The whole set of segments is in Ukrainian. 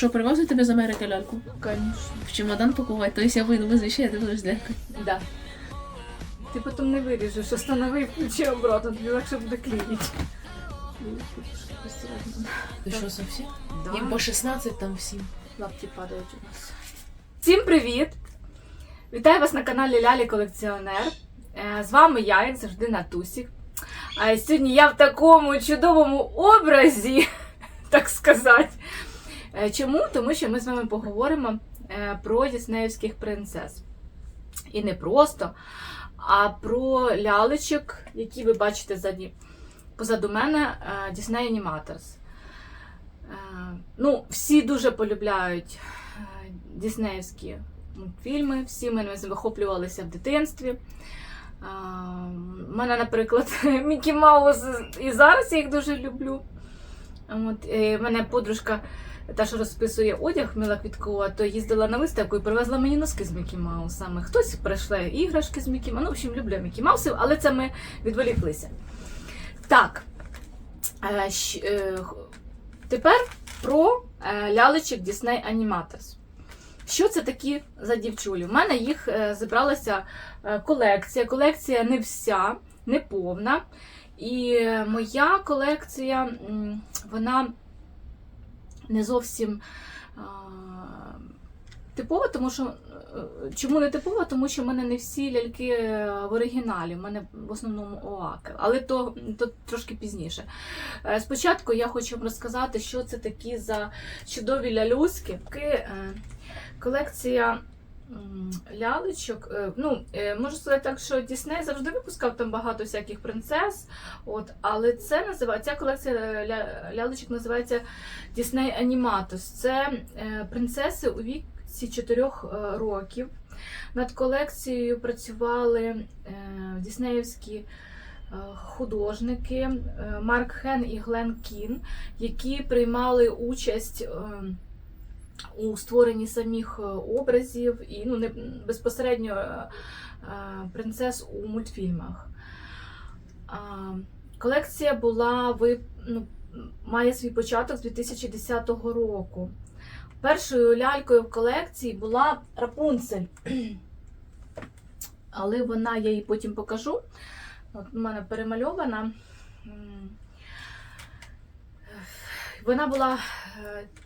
що, привозить тебе з Америки ляльку? Конечно. В чемодан пакувати, тобто я вийду без вещей, а ти будеш з лялькою. Да. Ти потім не виріжеш, останови і включи обратно, тобі легше буде клеїти. Ти що, совсем? Да. Їм по 16 там всім. Лапті падають у нас. Всім привіт! Вітаю вас на каналі Лялі Колекціонер. Е, З вами я, як завжди, Натусік. А сьогодні я в такому чудовому образі, так сказати. Е, Чому? Тому що ми з вами поговоримо е, про діснеївських принцес. І не просто, а про лялечок, які ви бачите ззаді, позаду мене е, Disney Animators. Ну, всі дуже полюбляють діснеївські мультфільми, всі ми захоплювалися в дитинстві. У мене, наприклад, Мікі Маус, і зараз я їх дуже люблю. От, мене подружка, та, що розписує одяг Міла Квіткова, то їздила на виставку і привезла мені носки з Мікі Маусами. Хтось прийшли іграшки з Мікі. Ну, в общем, люблю Мікі Маусів, але це ми відволіклися. Так. Е, е, Тепер про е, лялечок Disney Animators. Що це такі за дівчулі? У мене їх зібралася колекція. Колекція не вся, не повна. І моя колекція, вона не зовсім типова, тому що. е, Чому не типова? Тому що в мене не всі ляльки в оригіналі, в мене в основному ОАК, але то, то трошки пізніше. Е, Спочатку я хочу вам розказати, що це такі за чудові лялюськи. Е, Колекція лялечок. Е, Ну, е, можу сказати так, що Дісней завжди випускав там багато всяких принцес. От, але це називається колекція ля- лялечок називається Disney Animatus. Це е, принцеси у віці 4 років. Над колекцією працювали діснеївські художники Марк Хен і Глен Кін, які приймали участь. У створенні самих е, образів і ну, не безпосередньо е, е, принцес у мультфільмах. Колекція була ви- ну, має свій початок з 2010 року. Першою лялькою в колекції була Рапунцель. Але вона, я її потім покажу. От у мене перемальована. Вона була.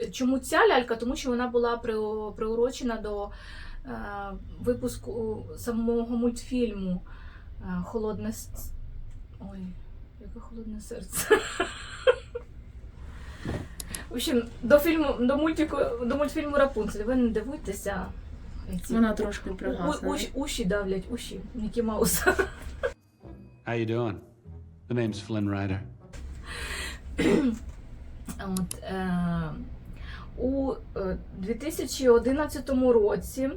е, Чому ця лялька? Тому що вона була приурочена до е, випуску самого мультфільму е, Холодне с- Ой, яке холодне серце. В общем, до фільму, до мультику, до мультфільму Рапунцель. Ви не дивуйтеся. Ці Вона трошки пригасла. уші, уші давлять, уші. Мікі Маус. How you doing? The name's Flynn Rider. От, е, у е, 2011 році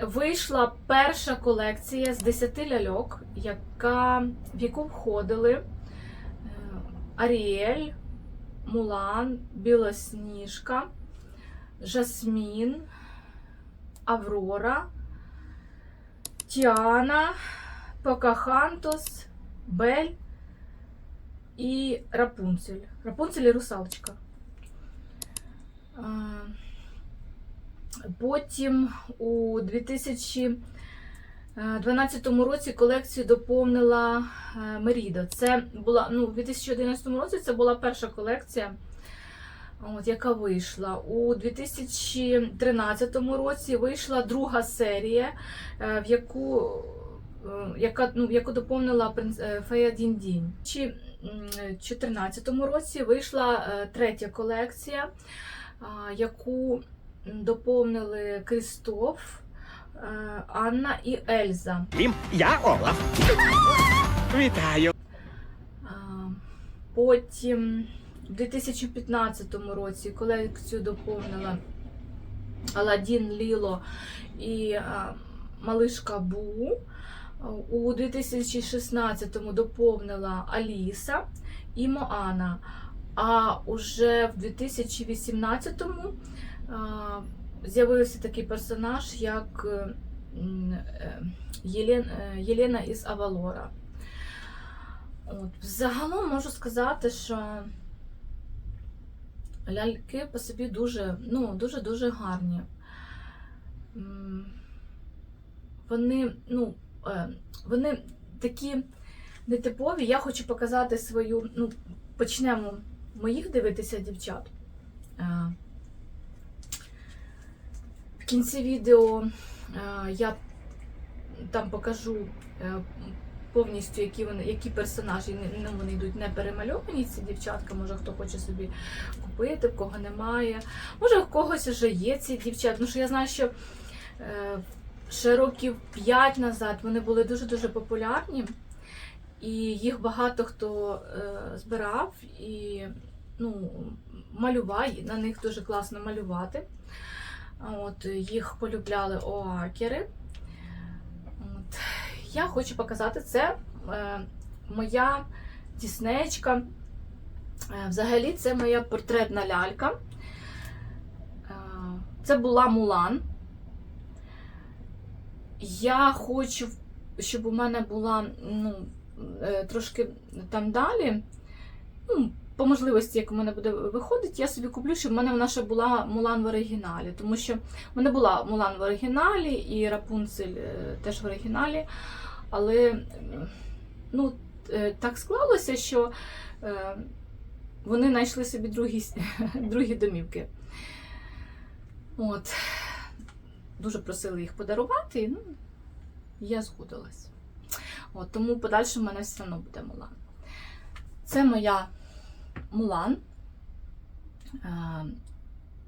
вийшла перша колекція з 10 ляльок, яка, в яку входили е, Аріель, Мулан, Білосніжка, Жасмін, Аврора, Тіана, Покахантос, Бель і Рапунцель. Рапунцель і русалочка. Потім у 2012 році колекцію доповнила е, Меріда. Це була ну, у 2011 році це була перша колекція, от, яка вийшла. У 2013 році вийшла друга серія, е, в яку е, яка, ну, яку доповнила Фея Діндінь. Чи 2014 році вийшла е, третя колекція, яку доповнили Крістоф, е, Анна і Ельза. Я Олаф. Вітаю. Потім в 2015 році колекцію доповнила Аладдін Ліло і Малишка Бу. У 2016-му доповнила Аліса і Моана. А уже в 2018-му з'явився такий персонаж, як е, е, Єлен, Єлена із Авалора. От, Загалом можу сказати, що ляльки по собі дуже, ну, дуже-дуже гарні. Вони, ну, вони такі нетипові. Я хочу показати свою. Ну, почнемо моїх дивитися дівчат. Е, В кінці відео е, я там покажу е, повністю, які вони, які персонажі ну, вони йдуть не перемальовані, ці дівчатка. Може хто хоче собі купити, в кого немає. Може, в когось вже є ці дівчата. Ну що я знаю, що е, ще років 5 назад вони були дуже-дуже популярні, і їх багато хто е, збирав і ну, малював, на них дуже класно малювати. От, їх полюбляли оакери. От. Я хочу показати це е, моя діснеєчка. Е, Взагалі, це моя портретна лялька. Е, Це була Мулан. Я хочу, щоб у мене була ну, е, трошки там далі. Ну, по можливості, як у мене буде виходити, я собі куплю, щоб в мене вона ще була Мулан в оригіналі. Тому що в мене була Мулан в оригіналі і Рапунцель е, теж в оригіналі. Але ну, е, так склалося, що вони знайшли собі другі, другі домівки. От. Дуже просили їх подарувати, ну, я згодилась. От, тому в подальшому в мене все одно буде Мулан. Це моя Мулан. Е,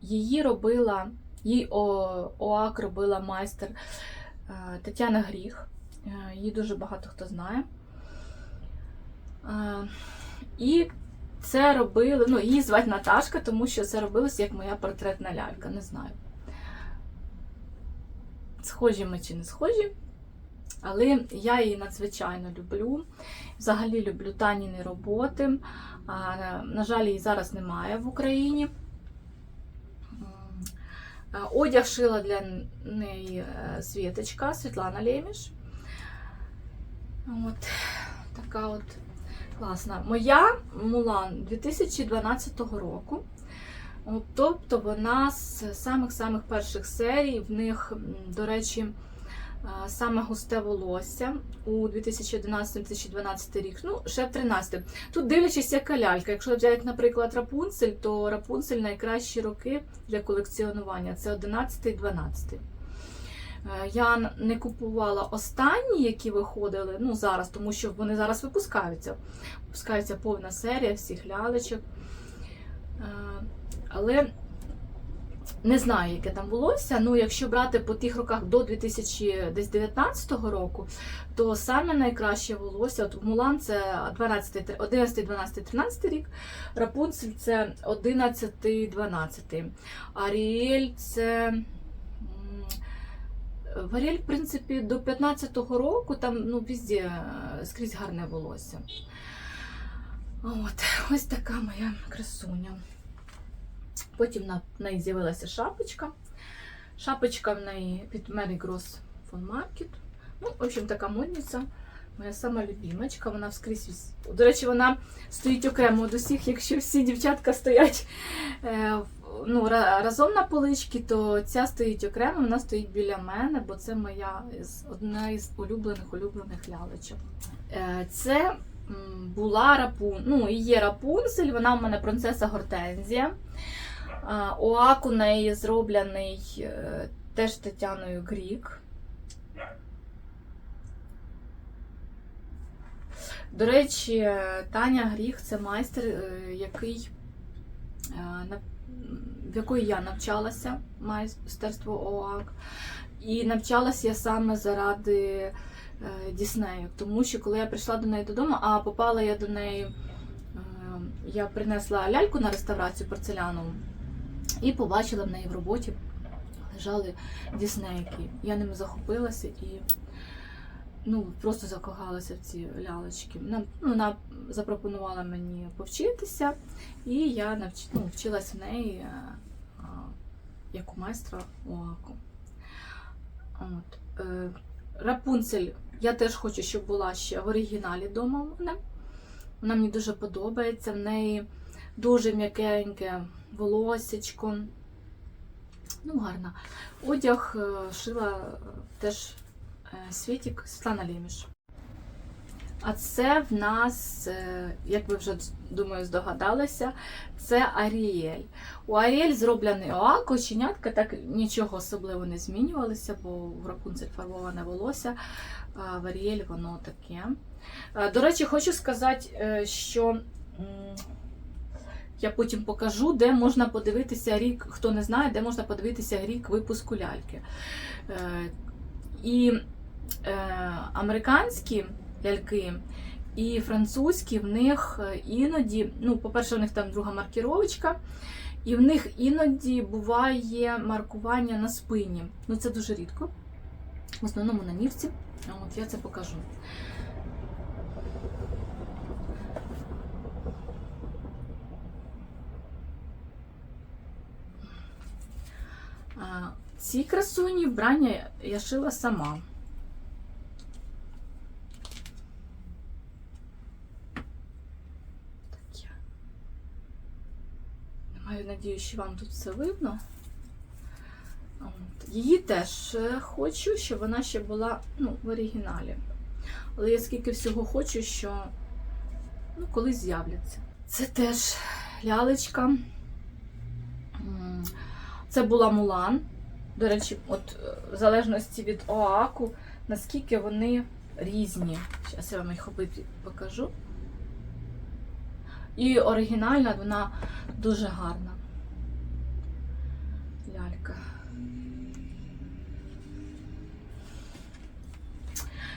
Її робила, її ОАК робила майстер е, Тетяна Гріх. Е, Її дуже багато хто знає. І це робили, ну, її звати Наташка, тому що це робилось як моя портретна лялька, не знаю. Схожі ми чи не схожі. Але я її надзвичайно люблю. Взагалі люблю Таніни роботи. На жаль, її зараз немає в Україні. Одяг шила для неї е, Світочка, Світлана Леміш. От така от класна. Моя Мулан 2012 року. Тобто вона з самих-самих перших серій, в них, до речі, е, саме густе волосся у 2011-2012 рік, ну, ще в 13 Тут дивлячись, яка лялька. Якщо взяти, наприклад, Рапунцель, то Рапунцель найкращі роки для колекціонування це 11 12 Е, Я не купувала останні, які виходили, ну зараз, тому що вони зараз випускаються. Випускається повна серія всіх лялечок. Але не знаю, яке там волосся. Ну, якщо брати по тих роках до 2019 року, то саме найкраще волосся. От Мулан це 12, 11, 12, 13 рік, Рапунцель це 11, 12. Аріель це. м, В принципі, до 15-го року там ну, везде е, скрізь гарне волосся. От, ось така моя красуня. Потім на неї з'явилася шапочка. Шапочка в неї від Mary Gross von Market. Ну, в общем, така модниця. Моя сама любімочка, вона вскрізь. До речі, вона стоїть окремо від усіх, якщо всі дівчатка стоять е, ну, разом на поличці, то ця стоїть окремо, вона стоїть біля мене, бо це моя одна із улюблених улюблених лялечок. Е, це була рапун, ну, і є рапунцель, вона в мене принцеса Гортензія. Оак у неї зроблений е, теж Тетяною Грік. До речі, Таня Гріх це майстер, е, який, е, в якої я навчалася, майстерство ОАК. І навчалася я саме заради Діснею. Тому що коли я прийшла до неї додому, а попала я до неї, я принесла ляльку на реставрацію порцелянову і побачила в неї в роботі лежали діснейки. Я ними захопилася і ну, просто закохалася в ці лялечки. Вона, ну, вона запропонувала мені повчитися, і я навч... ну, вчилась в неї е, а, як у майстра ОАКу. От. Е, Рапунцель я теж хочу, щоб була ще в оригіналі вдома у мене. Вона мені дуже подобається. В неї дуже м'якеньке волосечко. Ну, гарна. Одяг е, шила е, теж е, Світік Світлана Лєміш. А це в нас, як ви вже думаю, здогадалися, це Аріель. У Аріель зроблений оак, оченятка так нічого особливо не змінювалися, бо в Рапунцель фарбоване волосся, а в Аріель воно таке. До речі, хочу сказати, що я потім покажу, де можна подивитися рік, хто не знає, де можна подивитися рік випуску ляльки. Е, І е, американські ляльки і французькі в них е, іноді, ну, по-перше, в них там друга маркіровочка, і в них іноді буває маркування на спині. Ну, це дуже рідко. В основному на нівці. От я це покажу. А, Ці красуні вбрання я шила сама. Таке. Маю надію, що вам тут все видно. Її теж е, хочу, щоб вона ще була ну, в оригіналі. Але я скільки всього хочу, що ну, колись з'являться. Це теж лялечка. Це була Мулан. До речі, от е, в залежності від ОАКу, наскільки вони різні. Зараз я вам їх обидві покажу. І оригінальна вона дуже гарна. Лялька.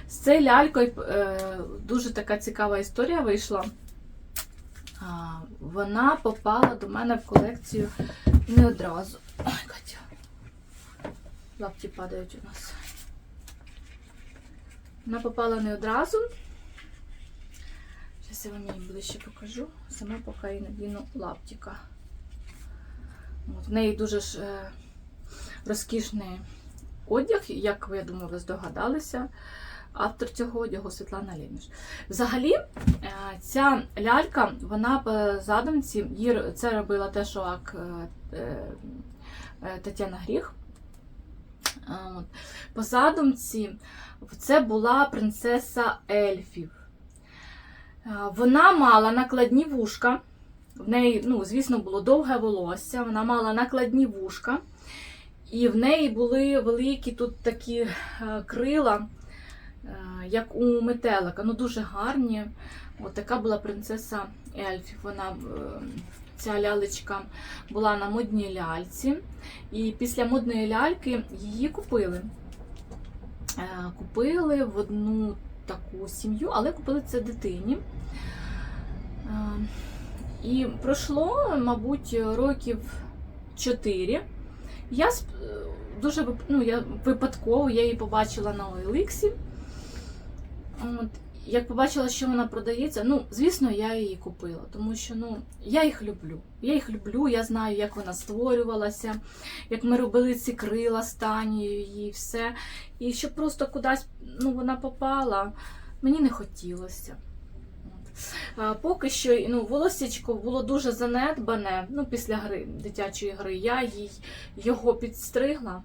З цією лялькою е, дуже така цікава історія вийшла. Вона попала до мене в колекцію не одразу. Лапті падають у нас. Вона попала не одразу. Зараз я вам її ближче покажу. Сама поки її надіну лаптіка. От, в неї дуже ж е, розкішний одяг, як ви, я думаю, ви здогадалися. Автор цього одягу Світлана Лєміш. Взагалі, е, ця лялька, вона по задумці, її це робила те, що е, е, е, Тетяна Гріх. По задумці, це була принцеса ельфів. Вона мала накладні вушка. В неї, ну, звісно, було довге волосся, вона мала накладні вушка. І в неї були великі тут такі е, крила, е, як у метелика, ну дуже гарні. От така була принцеса ельфів. Вона, е, ця лялечка була на модній ляльці. І після модної ляльки її купили. Е, Купили в одну таку сім'ю, але купили це дитині. Е, І пройшло, мабуть, років 4. Я дуже ну, я випадково я її побачила на OLX. От, як побачила, що вона продається, ну, звісно, я її купила, тому що ну, я їх люблю. Я їх люблю, я знаю, як вона створювалася, як ми робили ці крила стані і все. І щоб просто кудись ну, вона попала, мені не хотілося. А, поки що ну, волосечко було дуже занедбане. Ну, після гри, дитячої гри, я їй його підстригла.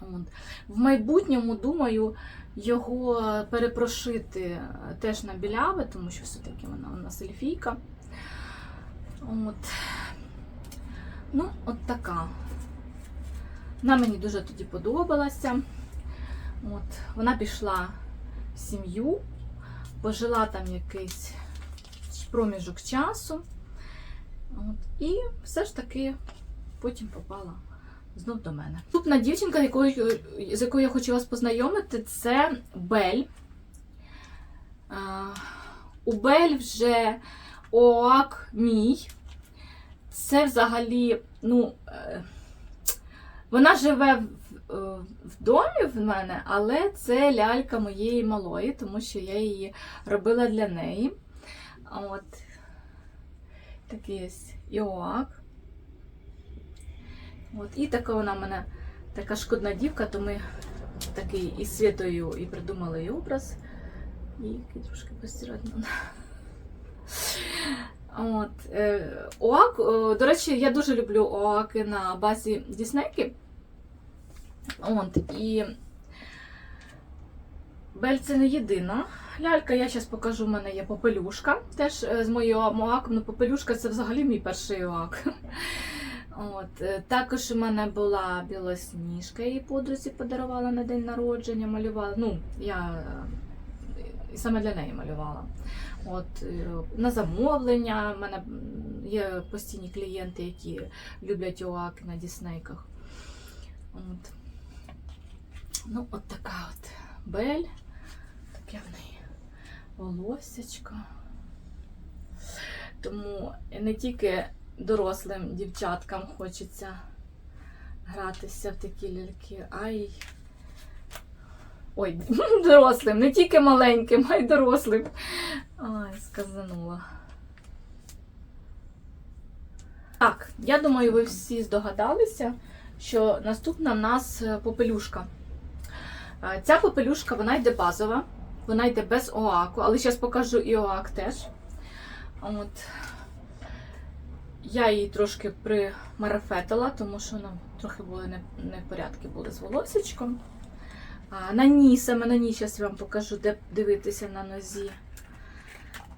От. В майбутньому, думаю, його перепрошити теж на біляве, тому що все-таки вона у нас ельфійка. От. Ну, от така. Вона мені дуже тоді подобалася. От. Вона пішла в сім'ю, пожила там якийсь проміжок часу. От. І все ж таки потім попала знов до мене. Наступна дівчинка, якою, з якою я хочу вас познайомити, це Бель. А, у Бель вже ОАК мій. Це взагалі, ну, е, вона живе в, е, в домі в мене, але це лялька моєї малої, тому що я її робила для неї. От такий ось Іоак. От, і така вона в мене така шкодна дівка, то ми такий із світою і придумали її образ. І трошки постирати. От, е, ОАК, до речі, я дуже люблю ОАКи на базі Діснейки. От, і Бель це не єдина лялька. Я зараз покажу, у мене є попелюшка. Теж е, з моєю ОАКом. Ну, попелюшка це взагалі мій перший ОАК. От, е, також у мене була білосніжка, її подрузі подарувала на день народження, малювала. Ну, я е, саме для неї малювала. От, е, на замовлення. У мене є постійні клієнти, які люблять ОАК на Діснейках. От. Ну, от така от бель. Таке в неї волоссячко. Тому не тільки дорослим дівчаткам хочеться гратися в такі ляльки, а й. Ой, дорослим, не тільки маленьким, а й дорослим. Ай, сказанула. Так, я думаю, ви всі здогадалися, що наступна в нас е, попелюшка. Е, Ця попелюшка вона йде базова, вона йде без оаку, але зараз покажу і оак теж. От. Я її трошки примарафетила, тому що ну, трохи були не, в порядку були з волосечком. А, на ній, саме на ній, зараз я вам покажу, де дивитися на нозі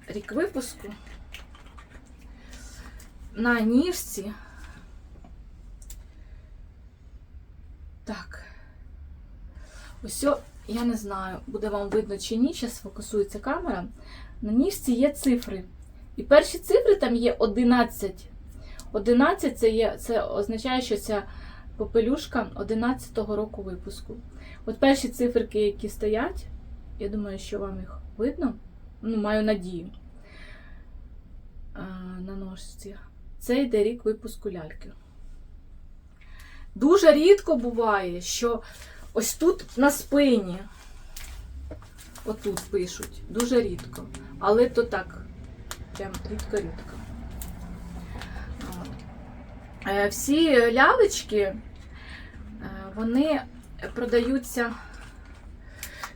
рік випуску. На ніжці. Так. Ось, я не знаю, буде вам видно чи ні, зараз фокусується камера. На ніжці є цифри. І перші цифри там є 11. 11 це, є, це означає, що ця попелюшка 11-го року випуску. От перші циферки, які стоять, я думаю, що вам їх видно. Ну, маю надію. А, на ножці. Це йде рік випуску ляльки. Дуже рідко буває, що ось тут на спині. Отут пишуть. Дуже рідко. Але то так. Прям рідко-рідко. Е, Всі лялечки, е, вони продаються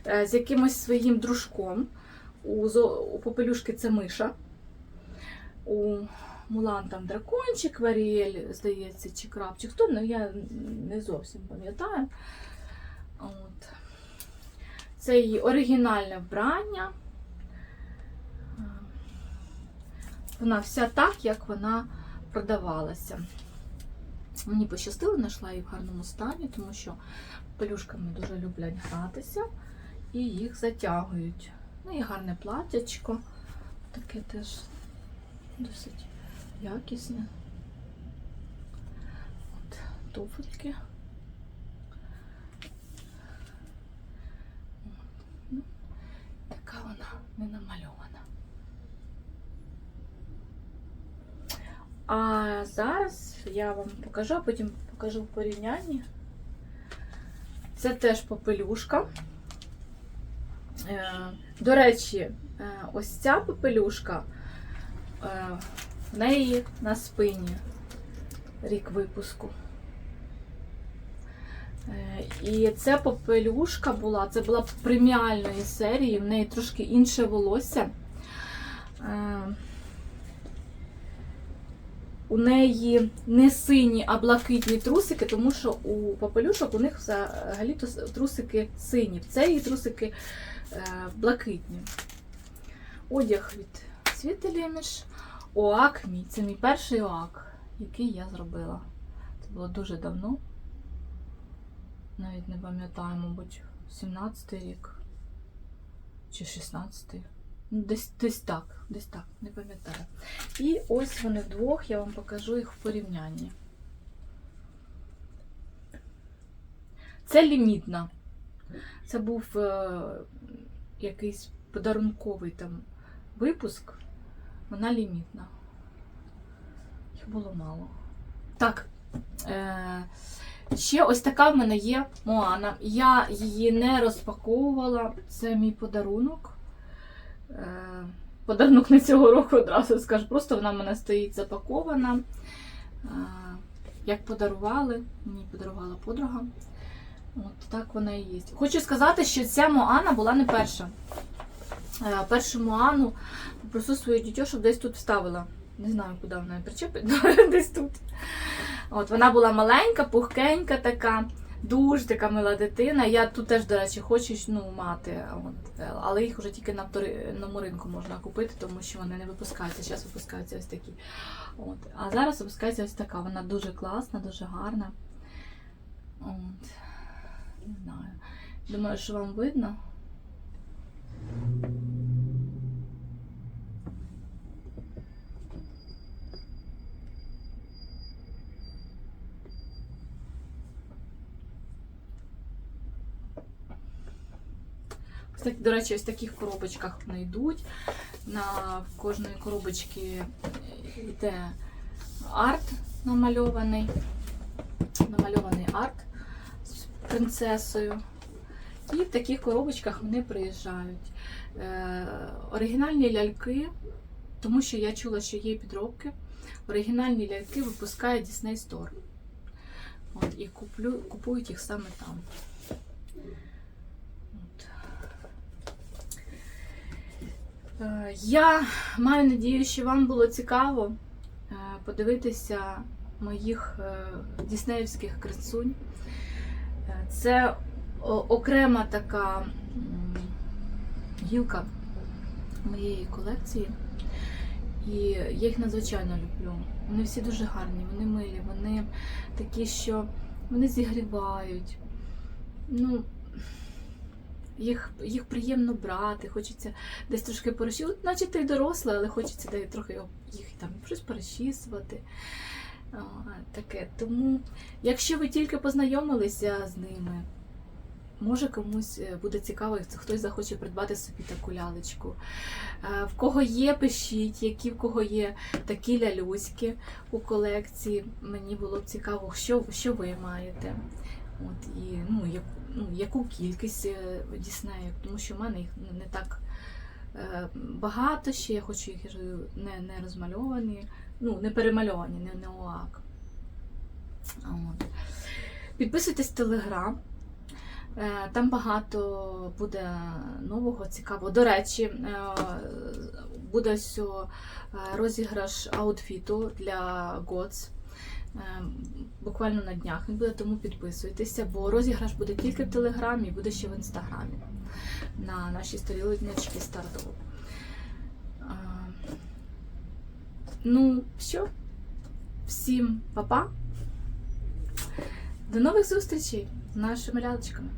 е, з якимось своїм дружком. У, у попелюшки це миша. У Мулан там дракончик, Варіель, здається, чи крабчик. Хто, ну я не зовсім пам'ятаю. От. Це її оригінальне вбрання. Вона вся так, як вона продавалася. Мені пощастило, знайшла її в гарному стані, тому що пелюшками дуже люблять гратися і їх затягують. Ну і гарне платячко. Таке теж досить якісне. От, туфельки. Ну, така вона не намальована. А зараз я вам покажу, а потім покажу в порівнянні. Це теж попелюшка. Е, До речі, е, ось ця попелюшка, е, в неї на спині рік випуску. І ця попелюшка була, це була преміальної серії, в неї трошки інше волосся. У неї не сині, а блакитні трусики, тому що у попелюшок у них взагалі трусики сині. В цієї трусики е, блакитні. Одяг від Світелеміш. Оак мій. Це мій перший оак, який я зробила. Це було дуже давно. Навіть не пам'ятаю, мабуть, 17-й рік чи 16-й. Десь, десь так, десь так, не пам'ятаю. І ось вони вдвох, я вам покажу їх в порівнянні. Це лімітна. Це був е, якийсь подарунковий там випуск. Вона лімітна. Їх було мало. Так. Е, ще ось така в мене є Моана. Я її не розпаковувала. Це мій подарунок. Е, подарунок не цього року одразу скажу. Просто вона в мене стоїть запакована. Е, як подарували, мені подарувала подруга. От так вона і є. Хочу сказати, що ця Моана була не перша. Е, Першу Моану попросу свою дітю, щоб десь тут вставила Не знаю, куди вона її причепить, десь тут. От, вона була маленька, пухкенька така, дуже така мила дитина. Я тут теж, до речі, хочу ну, мати, от, е, але їх вже тільки на вторинному можна купити, тому що вони не випускаються. Зараз випускаються ось такі. От. А зараз випускається ось така. Вона дуже класна, дуже гарна. От. Не знаю. Думаю, що вам видно. До речі, ось в таких коробочках вони йдуть. На в кожної коробочки йде арт намальований. Намальований арт з принцесою. І в таких коробочках вони приїжджають. Е, оригінальні ляльки, тому що я чула, що є підробки. Оригінальні ляльки випускає Disney Store. От, і куплю, купують їх саме там. От. Е, Я маю надію, що вам було цікаво е, подивитися моїх е, діснеївських красунь. Е, Це окрема така гілка моєї колекції. І я їх надзвичайно люблю. Вони всі дуже гарні, вони милі, вони такі, що вони зігрівають. Ну, їх, їх приємно брати, хочеться десь трошки порозчісувати. Наче ти й дорослий, але хочеться де трохи їх там щось перечісувати. Таке. Тому, якщо ви тільки познайомилися з ними, може комусь е, буде цікаво, і хтось захоче придбати собі таку лялечку. Е, В кого є, пишіть, які в кого є такі лялюськи у колекції. Мені було б цікаво, що, що ви маєте. От, і, ну, ну, яку кількість е, Діснеїв, тому що в мене їх не- так е, багато ще, я хочу їх говорю, не, не розмальовані, ну, не перемальовані, не, не ОАК. От. Підписуйтесь в Телеграм. Е, Там багато буде нового, цікавого. До речі, е, буде е, розіграш аутфіту для GOTS. Е, Буквально на днях він буде, тому підписуйтеся, бо розіграш буде тільки в Телеграмі і буде ще в інстаграмі на нашій сторіночці стартову. Е, Ну, що? Всім па-па! До нових зустрічей з нашими лялечками.